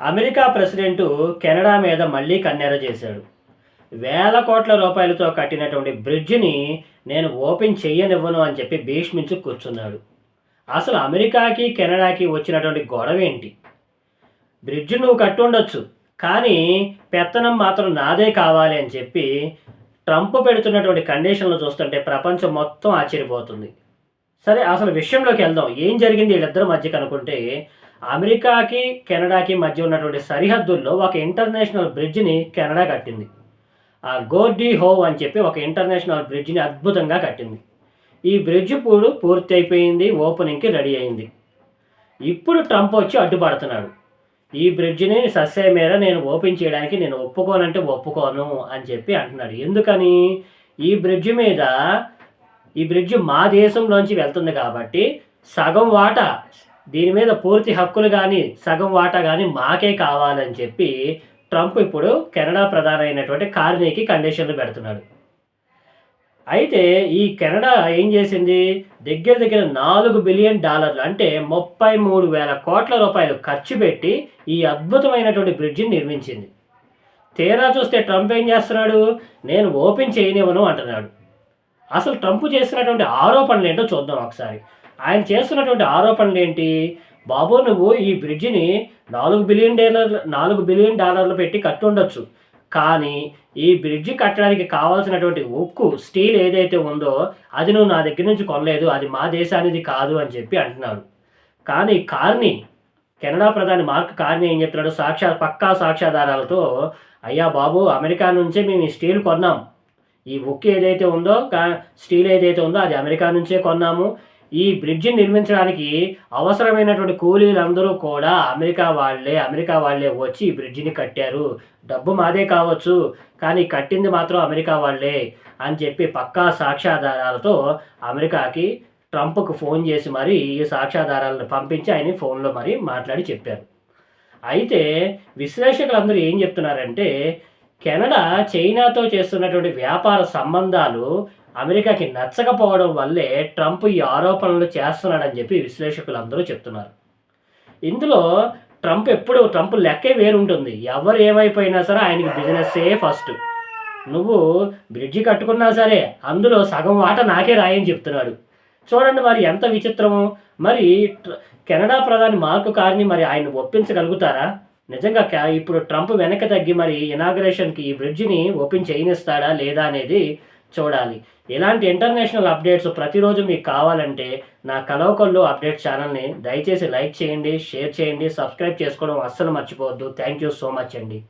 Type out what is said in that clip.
America president Canada మీద మళ్ళీ కన్నెర చేశాడు. వేల కోట్ల రూపాయలతో కట్టినటువంటి బ్రిడ్జిని నేను ఓపెన్ చేయనివ్వను అని చెప్పి భీష్మించి కూర్చున్నాడు. అసలు అమెరికాకి కెనడాకి వచ్చినటువంటి గొడవ ఏంటి బ్రిడ్జ్ నువ్వు కట్టుండొచ్చు కానీ పెత్తనం మాత్రం నాదే కావాలి అని చెప్పి ట్రంప్ పెడుతున్నటువంటి కండిషన్లు చూస్తుంటే ప్రపంచం మొత్తం ఆశ్చర్యపోతుంది. సరే అసలు విషయంలోకి వెళ్దాం. ఏం జరిగింది వీళ్ళిద్దరి మధ్య కనుకుంటే అమెరికాకి కెనడాకి మధ్య ఉన్నటువంటి సరిహద్దుల్లో ఒక ఇంటర్నేషనల్ బ్రిడ్జిని కెనడా కట్టింది. ఆ గోర్డీ హోవ్ అని చెప్పి ఒక ఇంటర్నేషనల్ బ్రిడ్జిని అద్భుతంగా కట్టింది. ఈ బ్రిడ్జ్ ఇప్పుడు పూర్తి అయిపోయింది ఓపెనింగ్కి రెడీ అయింది. ఇప్పుడు ట్రంప్ వచ్చి అడ్డుపడుతున్నాడు. ఈ బ్రిడ్జిని సస్సే మేర నేను ఓపెన్ చేయడానికి నేను ఒప్పుకోనంటే ఒప్పుకోను అని చెప్పి అంటున్నాడు. ఎందుకని? ఈ బ్రిడ్జ్ మీద ఈ బ్రిడ్జ్ మా దేశంలోంచి వెళ్తుంది కాబట్టి సగం వాటా దీని మీద పూర్తి హక్కులు కానీ సగం వాటా కానీ మాకే కావాలని చెప్పి ట్రంప్ ఇప్పుడు కెనడా ప్రధాని అయినటువంటి కార్నీకి కండిషన్లు పెడుతున్నాడు. అయితే ఈ కెనడా ఏం చేసింది? దగ్గర దగ్గర నాలుగు బిలియన్ డాలర్లు అంటే ముప్పై మూడు వేల కోట్ల రూపాయలు ఖర్చు పెట్టి ఈ అద్భుతమైనటువంటి బ్రిడ్జిని నిర్మించింది. తీరా చూస్తే ట్రంప్ ఏం చేస్తున్నాడు? నేను ఓపెన్ చేయనివ్వను అంటున్నాడు. అసలు ట్రంప్ చేసినటువంటి ఆరోపణలు ఏంటో చూద్దాం ఒకసారి. ఆయన చేస్తున్నటువంటి ఆరోపణలు ఏంటి? బాబు నువ్వు ఈ బ్రిడ్జిని నాలుగు బిలియన్ డాలర్ నాలుగు బిలియన్ డాలర్లు పెట్టి కట్టుండొచ్చు కానీ ఈ బ్రిడ్జి కట్టడానికి కావాల్సినటువంటి ఉక్కు స్టీల్ ఏదైతే ఉందో అది నువ్వు నా దగ్గర నుంచి కొనలేదు. అది మా దేశానిది కాదు అని చెప్పి అంటున్నాడు. కానీ కార్ని కెనడా ప్రధాని మార్క్ కార్ని ఏం చెప్తున్నాడు? సాక్షా పక్కా సాక్ష్యాధారాలతో అయ్యా బాబు అమెరికా నుంచే మేము ఈ స్టీల్ కొన్నాం. ఈ ఉక్కు ఏదైతే ఉందో కా- స్టీల్ ఏదైతే ఉందో అది అమెరికా నుంచే కొన్నాము. ఈ బ్రిడ్జిని నిర్మించడానికి అవసరమైనటువంటి కూలీలందరూ కూడా అమెరికా వాళ్ళే అమెరికా వాళ్ళే వచ్చి ఈ బ్రిడ్జిని కట్టారు. డబ్బు మాదే కావచ్చు కానీ కట్టింది మాత్రం అమెరికా వాళ్ళే అని చెప్పి పక్కా సాక్ష్యాధారాలతో అమెరికాకి ట్రంప్కు ఫోన్ చేసి మరి ఈ సాక్ష్యాధారాలను పంపించి ఆయన ఫోన్లో మరి మాట్లాడి చెప్పారు. అయితే విశ్లేషకులందరూ ఏం చెప్తున్నారంటే కెనడా చైనాతో చేస్తున్నటువంటి వ్యాపార సంబంధాలు అమెరికాకి నచ్చకపోవడం వల్లే ట్రంప్ ఈ ఆరోపణలు చేస్తున్నాడని చెప్పి విశ్లేషకులు అందరూ చెప్తున్నారు. ఇందులో ట్రంప్ ఎప్పుడు ట్రంప్ లెక్కే వేరుంటుంది. ఎవరు ఏమైపోయినా సరే ఆయనకి బిజినెస్సే ఫస్ట్. నువ్వు బ్రిడ్జి కట్టుకున్నా సరే అందులో సగం వాట నాకే రాయని చెప్తున్నాడు. చూడండి మరి ఎంత విచిత్రము. మరి ట్ర- కెనడా ప్రధాని మార్క్ కార్ని మరి ఆయన ఒప్పించగలుగుతారా? నిజంగా కా- ఇప్పుడు ట్రంప్ వెనక్కి తగ్గి మరి ఇనాగ్రేషన్కి ఈ బ్రిడ్జిని ఓపెన్ చేయనిస్తాడా లేదా అనేది చూడాలి. ఇలాంటి ఇంటర్నేషనల్ అప్డేట్స్ ప్రతిరోజు మీకు కావాలంటే నా కలవకొల్లు అప్డేట్ ఛానల్ని దయచేసి లైక్ చేయండి షేర్ చేయండి సబ్స్క్రైబ్ చేసుకోవడం అస్సలు మర్చిపోవద్దు. థ్యాంక్ యూ సో మచ్ అండి.